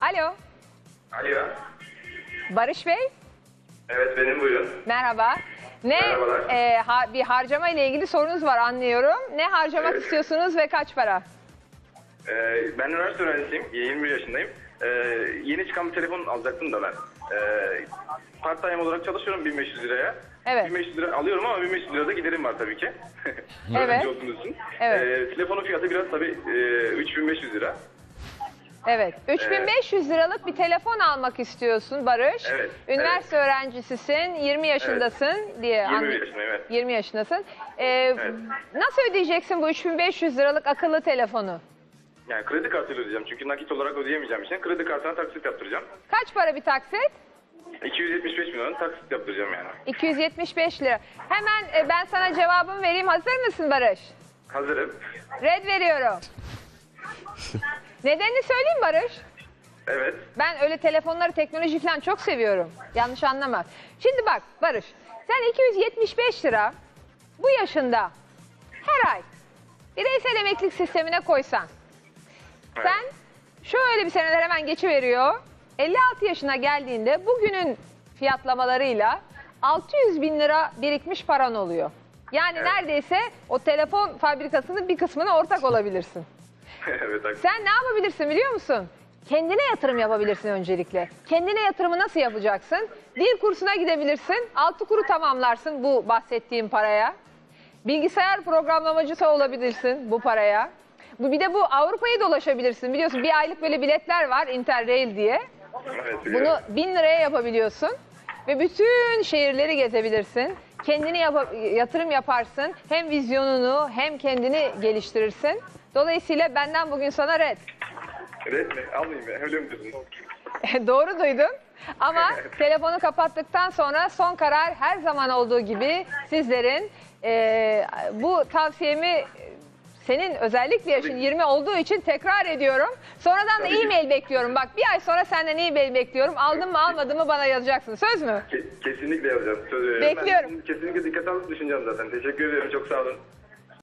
Alo, Alo. Barış Bey, Evet benim buyurun. merhaba. Ne Merhabalar. e, ha- bir harcama ile ilgili sorunuz var anlıyorum. Ne harcamak Evet. istiyorsunuz ve kaç para? Ee, ben üniversite öğrencisiyim. 21 yaşındayım. Ee, yeni çıkan bir telefon alacaktım da ben. Ee, part time olarak çalışıyorum 1500 liraya. Evet. 1500 lira alıyorum ama 1500 lirada giderim var tabii ki. Evet. Öğrenci olduğunuz için. Evet. Ee, telefonun fiyatı biraz tabii e, 3500 lira. Evet, 3500 liralık bir telefon almak istiyorsun Barış. Evet, Üniversite öğrencisisin, 20 yaşındasın diye 21 anlıyorum. yaşındayım evet. 20 yaşındasın. Ee, Nasıl ödeyeceksin bu 3500 liralık akıllı telefonu? Yani kredi kartıyla ödeyeceğim çünkü nakit olarak ödeyemeyeceğim için kredi kartına taksit yaptıracağım. Kaç para bir taksit? 275 milyon taksit yaptıracağım yani. 275 lira. Hemen e, ben sana cevabımı vereyim. Hazır mısın Barış? Hazırım. Red veriyorum. Nedenini söyleyeyim Barış. Evet. Ben öyle telefonları, teknoloji falan çok seviyorum. Yanlış anlama. Şimdi bak Barış, sen 275 lira bu yaşında her ay bireysel emeklilik sistemine koysan. Evet. Sen şöyle bir seneler hemen geçiveriyor. 56 yaşına geldiğinde bugünün fiyatlamalarıyla 600 bin lira birikmiş paran oluyor. Yani Evet. neredeyse o telefon fabrikasının bir kısmına ortak olabilirsin. evet. Sen ne yapabilirsin biliyor musun? Kendine yatırım yapabilirsin öncelikle. Kendine yatırımı nasıl yapacaksın? Dil kursuna gidebilirsin. Altı kuru tamamlarsın bu bahsettiğim paraya. Bilgisayar programlamacısı olabilirsin bu paraya. Bu bir de bu Avrupa'yı dolaşabilirsin. Biliyorsun bir aylık böyle biletler var Interrail diye. Evet, biliyorum. Bunu bin liraya yapabiliyorsun. Ve bütün şehirleri gezebilirsin. Kendini yapa- yatırım yaparsın. Hem vizyonunu hem kendini geliştirirsin. Dolayısıyla benden bugün sana red. Red mi? Almayayım ya. Öyle mi diyorsun? Doğru duydun. Ama telefonu kapattıktan sonra son karar her zaman olduğu gibi sizlerin eee, bu tavsiyemi e, senin özellikle yaşın Tabii. 20 olduğu için tekrar ediyorum. Sonradan da Tabii ki. e-mail bekliyorum. Bak bir ay sonra senden e-mail bekliyorum. Aldın mı almadın mı bana yazacaksın. Söz mü? Ke- kesinlikle yazacağım. Söz veriyorum. Bekliyorum. Ben kesinlikle dikkate alıp düşüneceğim zaten. Teşekkür ederim. Çok sağ olun.